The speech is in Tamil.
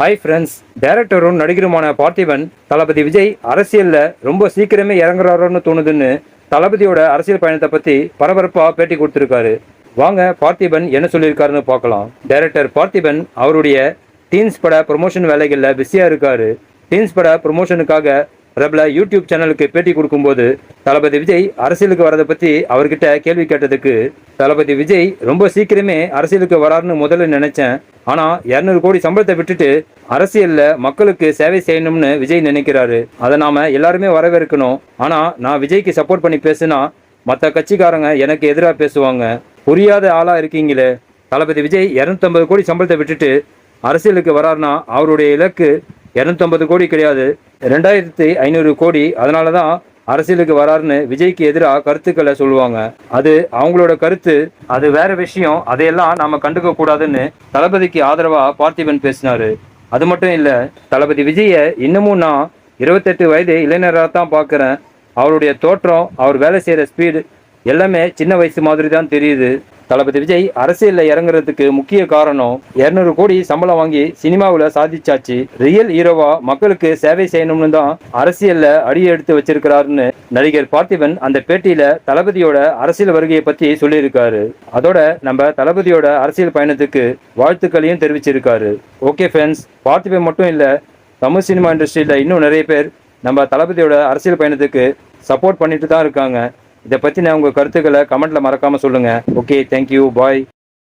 ஹாய் ஃப்ரெண்ட்ஸ் டைரக்டரும் நடிகருமான பார்த்திபன் தளபதி விஜய் அரசியலில் ரொம்ப சீக்கிரமே இறங்குறாரோன்னு தோணுதுன்னு தளபதியோட அரசியல் பயணத்தை பற்றி பரபரப்பாக பேட்டி கொடுத்துருக்காரு. வாங்க பார்த்திபன் என்ன சொல்லியிருக்காருன்னு பார்க்கலாம். டைரக்டர் பார்த்திபன் அவருடைய டீன்ஸ் பட ப்ரொமோஷன் வேலைகளில் பிஸியாக இருக்காரு. டீன்ஸ் பட ப்ரொமோஷனுக்காக பிரபல யூடியூப் சேனலுக்கு பேட்டி கொடுக்கும்போது தளபதி விஜய் அரசியலுக்கு வரதை பற்றி அவர்கிட்ட கேள்வி கேட்டதுக்கு தளபதி விஜய் ரொம்ப சீக்கிரமே அரசியலுக்கு வராருன்னு முதல்ல நினைச்சேன். ஆனால் இரநூறு கோடி சம்பளத்தை விட்டுட்டு அரசியலில் மக்களுக்கு சேவை செய்யணும்னு விஜய் நினைக்கிறாரு. அதை நாம் எல்லாருமே வரவேற்கணும். ஆனால் நான் விஜய்க்கு சப்போர்ட் பண்ணி பேசுனா மற்ற கட்சிக்காரங்க எனக்கு எதிராக பேசுவாங்க. புரியாத ஆளாக இருக்கீங்களே. தளபதி விஜய் இரநூத்தம்பது கோடி சம்பளத்தை விட்டுட்டு அரசியலுக்கு வராருன்னா அவருடைய இலக்கு இரநூத்தம்பது கோடி கிடையாது. ரெண்டாயிரத்தி ஐநூறு கோடி அதனால தான் அரசியலுக்கு வராருன்னு விஜய்க்கு எதிராக கருத்துக்களை சொல்லுவாங்க. அது அவங்களோட கருத்து அது வேற விஷயம். அதையெல்லாம் நாம கண்டுக்க கூடாதுன்னு தளபதிக்கு ஆதரவா பார்த்திபன் பேசினாரு. அது மட்டும் இல்ல தளபதி விஜய இன்னமும் நான் இருபத்தெட்டு வயது இளைஞராக தான் பார்க்குறேன் அவருடைய தோற்றம் அவர் வேலை செய்கிற ஸ்பீடு எல்லாமே சின்ன வயசு மாதிரி தான் தெரியுது. தளபதி விஜய் அரசியல்ல இறங்குறதுக்கு முக்கிய காரணம் இருநூறு கோடி சம்பளம் வாங்கி சினிமாவில் சாதிச்சாச்சு. ரியல் ஹீரோவா மக்களுக்கு சேவை செய்யணும்னு தான் அரசியல்ல அடி எடுத்து வச்சிருக்கிறாருன்னு நடிகர் பார்த்திபன் அந்த பேட்டியில தளபதியோட அரசியல் வருகையை பத்தி சொல்லியிருக்காரு. அதோட நம்ம தளபதியோட அரசியல் பயணத்துக்கு வாழ்த்துக்களையும் தெரிவிச்சிருக்காரு. ஓகே ஃப்ரெண்ட்ஸ் பார்த்திபன் மட்டும் இல்ல தமிழ் சினிமா இண்டஸ்ட்ரியில இன்னும் நிறைய பேர் நம்ம தளபதியோட அரசியல் பயணத்துக்கு சப்போர்ட் பண்ணிட்டு தான் இருக்காங்க. இதை பற்றின உங்கள் கருத்துக்களை கமெண்ட்ல மறக்காம சொல்லுங்க. Okay thank you bye